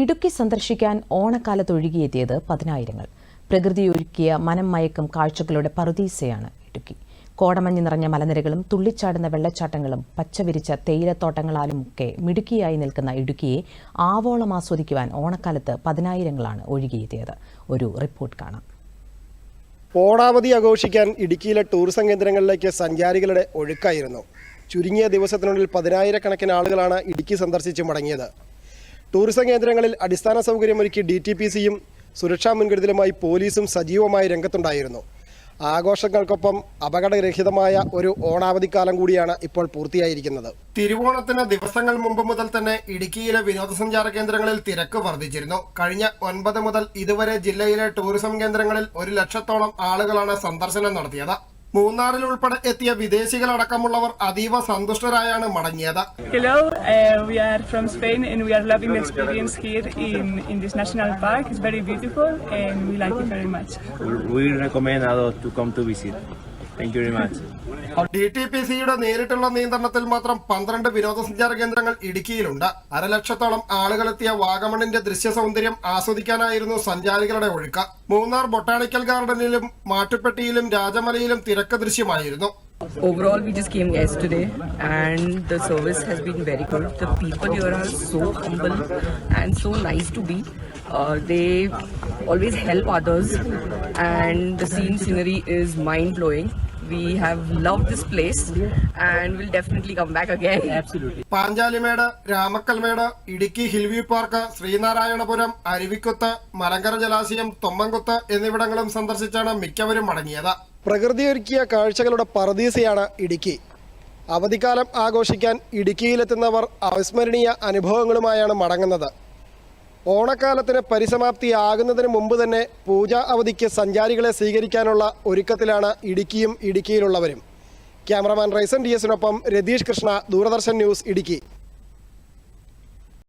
ഇടുക്കി സന്ദർശിക്കാൻ ഓണക്കാലത്ത് ഒഴുകിയെത്തിയത് പതിനായിരങ്ങൾ. പ്രകൃതിയൊരുക്കിയ മനം മയക്കം കാഴ്ചകളുടെ പറുദീസയാണ് ഇടുക്കി. കോടമഞ്ഞ് നിറഞ്ഞ മലനിരകളും തുള്ളിച്ചാടുന്ന വെള്ളച്ചാട്ടങ്ങളും പച്ചവിരിച്ച തേയിലത്തോട്ടങ്ങളാലുമൊക്കെ മിടുക്കിയായി നിൽക്കുന്ന ഇടുക്കിയെ ആവോളം ആസ്വദിക്കുവാൻ ഓണക്കാലത്ത് പതിനായിരങ്ങളാണ് ഒഴുകിയെത്തിയത്. ഒരു റിപ്പോർട്ട് കാണാം. ഓണാവധി ആഘോഷിക്കാൻ ഇടുക്കിയിലെ ടൂറിസം കേന്ദ്രങ്ങളിലേക്ക് സഞ്ചാരികളുടെ ഒഴുക്കായിരുന്നു. ചുരുങ്ങിയ ദിവസത്തിനുള്ളിൽ പതിനായിരക്കണക്കിന് ആളുകളാണ് ഇടുക്കി സന്ദർശിച്ച് മടങ്ങിയത്. ടൂറിസം കേന്ദ്രങ്ങളിൽ അടിസ്ഥാന സൗകര്യമൊരുക്കി ഡി ടി പി സിയും സുരക്ഷാ മുൻകരുതലുമായി പോലീസും സജീവമായി രംഗത്തുണ്ടായിരുന്നു. ആഘോഷങ്ങൾക്കൊപ്പം അപകടരഹിതമായ ഒരു ഓണാവധിക്കാലം കൂടിയാണ് ഇപ്പോൾ പൂർത്തിയായിരിക്കുന്നത്. തിരുവോണത്തിന് ദിവസങ്ങൾ മുമ്പ് മുതൽ തന്നെ ഇടുക്കിയിലെ വിനോദസഞ്ചാര കേന്ദ്രങ്ങളിൽ തിരക്ക് വർദ്ധിച്ചിരുന്നു. കഴിഞ്ഞ ഒൻപത് മുതൽ ഇതുവരെ ജില്ലയിലെ ടൂറിസം കേന്ദ്രങ്ങളിൽ ഒരു ലക്ഷത്തോളം ആളുകളാണ് സന്ദർശനം നടത്തിയത്. മൂന്നാറിൽ ഉൾപ്പെടെ എത്തിയ വിദേശികളടക്കമുള്ളവർ അതീവ സന്തുഷ്ടരായാണ് മടങ്ങിയത്. Hello Thank you very much. D T P സിയുടെ നേരിട്ടുള്ള നിയന്ത്രണത്തിൽ മാത്രം പന്ത്രണ്ട് വിനോദസഞ്ചാര കേന്ദ്രങ്ങൾ ഇടുക്കിയിലുണ്ട്. അരലക്ഷത്തോളം ആളുകളെത്തിയ വാഗമണിന്റെ ദൃശ്യ സൗന്ദര്യം ആസ്വദിക്കാനായിരുന്നു സഞ്ചാരികളുടെ ഒഴുക്ക്. മൂന്നാർ ബൊട്ടാണിക്കൽ ഗാർഡനിലും മാട്ടുപ്പെട്ടിയിലും രാജമലയിലും തിരക്ക് ദൃശ്യമായിരുന്നു. Overall, we just came yesterday and the service has been very good. The people here are so humble and so nice to be. Uh, they always help others and the scene scenery is mind blowing. We have loved this place and will definitely come back again. Absolutely. Panchalimedu Ramakkalmedu Idukki hill view park Sreenarayanapuram Aruvikkuthu Malankara ജലാശയം Thommankuthu എന്നിവിടങ്ങളും സന്ദർശിച്ചാണ് മിക്കവരും മടങ്ങിയത് പ്രകൃതിയൊരുക്കിയ കാഴ്ചകളുടെ പറദീസയാണ് ഇടുക്കി. അവധിക്കാലം ആഘോഷിക്കാൻ ഇടുക്കിയിലെത്തുന്നവർ അവിസ്മരണീയ അനുഭവങ്ങളുമായാണ് മടങ്ങുന്നത്. ഓണക്കാലത്തിന് പരിസമാപ്തിയാകുന്നതിന് മുമ്പ് തന്നെ പൂജാ അവധിക്ക് സഞ്ചാരികളെ സ്വീകരിക്കാനുള്ള ഒരുക്കത്തിലാണ് ഇടുക്കിയും ഇടുക്കിയിലുള്ളവരും. ക്യാമറമാൻ റൈസൻ ഡി എസിനൊപ്പം രതീഷ് കൃഷ്ണ ദൂരദർശൻ ന്യൂസ് ഇടുക്കി.